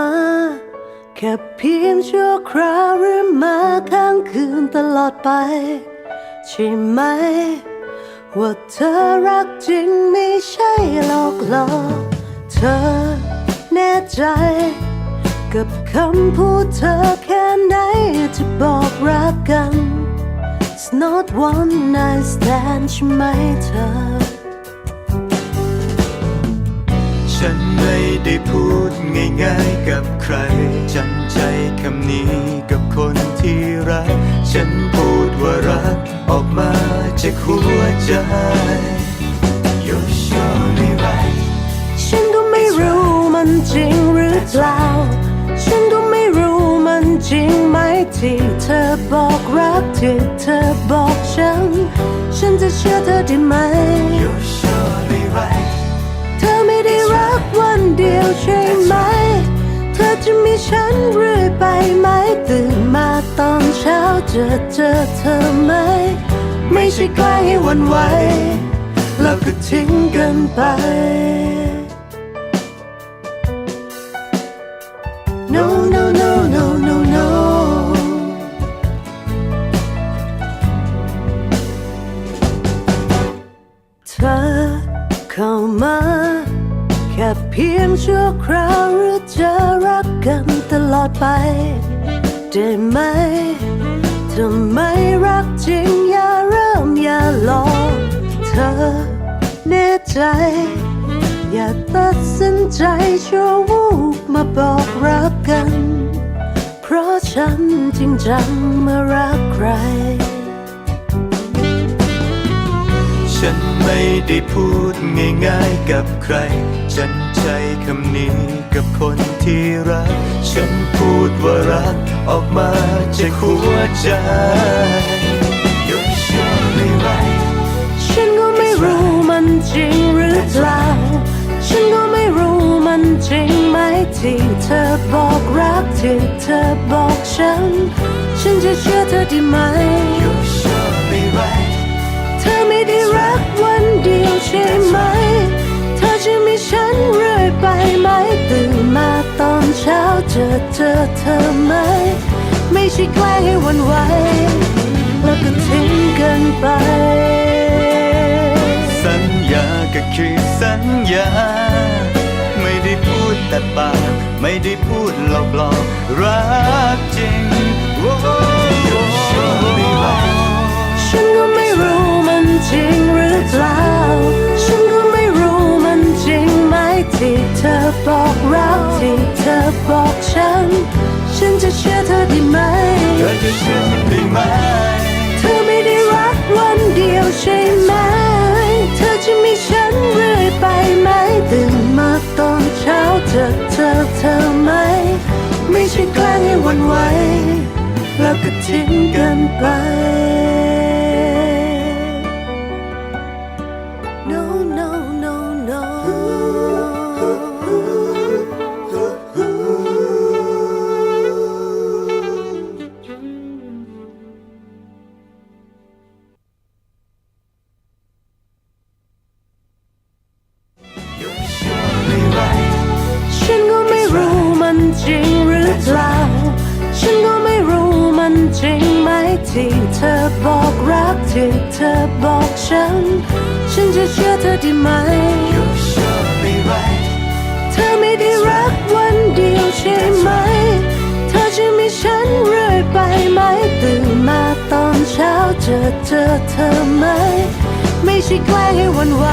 าแค่เพียงชั่วคราวหรือมาค้างคืนตลอดไป ใช่ไหม ว่าเธอรักจริงไม่ใช่หลอกหลอกเธอแน่ใจ กับคำพูดเธอแค่ไหนจะบอกรักกัน It's not one night stand ใช่ไหมเธอ ฉันไม่ได้พูดง่ายๆกับใคร จำใจคำนี้กับคนที่รัก ฉันพูดว่ารักออกมาจากหัวใจ You're surely right ฉันก็ไม่รู้มันจริงหรือเปล่า ฉันก็ไม่รู้มันจริงไหมที่เธอบอกรักที่เธอบอกฉัน ฉันจะเชื่อเธอได้ไหม You're ดียวใช่ไหม เธอจะมีฉันเรื่อยไปไหม ตื่นมาตอนเช้าจะเจอเธอไหม ไม่ใช่ใกล้ให้หวันไหวแล้วก็ทิ้งกันไป No no no no no no เธอเข้ามา ค่เพียงชั่วคราวหรือจะรักกันตลอดไป ได้ไหมถ้าไม่รักจริงอย่าเริ่มอย่าลอกเธอแน่ใจ อย่าตัดสินใจชั่ววูบมาบอกรักกัน เพราะฉันจริงจังมารักใคร ฉันไม่ได้พูดง่ายๆกับใคร ฉันใช้คำนี้กับคนที่รัก ฉันพูดว่ารักออกมาจากหัวใจ You're surely right ฉันก็ไม่รู้มันจริงหรือเปล่า ฉันก็ไม่รู้มันจริงไหมที่เธอบอกรักที่เธอบอกฉัน ฉันจะเชื่อเธอได้ไหม ช่ไหม เธอจะมีฉันเรื่อยไปไหม ตื่นมาตอนเช้าเจะเจอเธอไหม ไม่ใช่แกล้งให้วันไหวแล้วก็ทิ้งกันไป สัญญาก็คือสัญญา ไม่ได้พูดแต่ปากไม่ได้พูดหลอกหลอกรัก อบอกรักที่เธอบอกฉัน ฉันจะเชื่อเธอได้ไหม เธอจะเชื่อฉันได้ไหม เธอไม่ได้รักวันเดียวใช่ไหม เธอจะมีฉันเรื่อยไปไหมตื่นมาตอนเช้าจะเจอเธอไหม ไม่ใช่แกล้งให้วันไหวแล้วก็ทิ้งกันไป รือเปล่า ฉันก็ไม่รู้มันจริงไหมที่เธอบอกรักที่เธอบอกฉัน ฉันจะเชื่อเธอได้ไหม You're surely right เธอไม่ได้รักวันเดียวใช่ไหม เธอจะมีฉันเรื่อยไปไหม ตื่นมาตอนเช้าเจะเจอเธอไหม ไม่ใช่แกล้งให้หวันไหว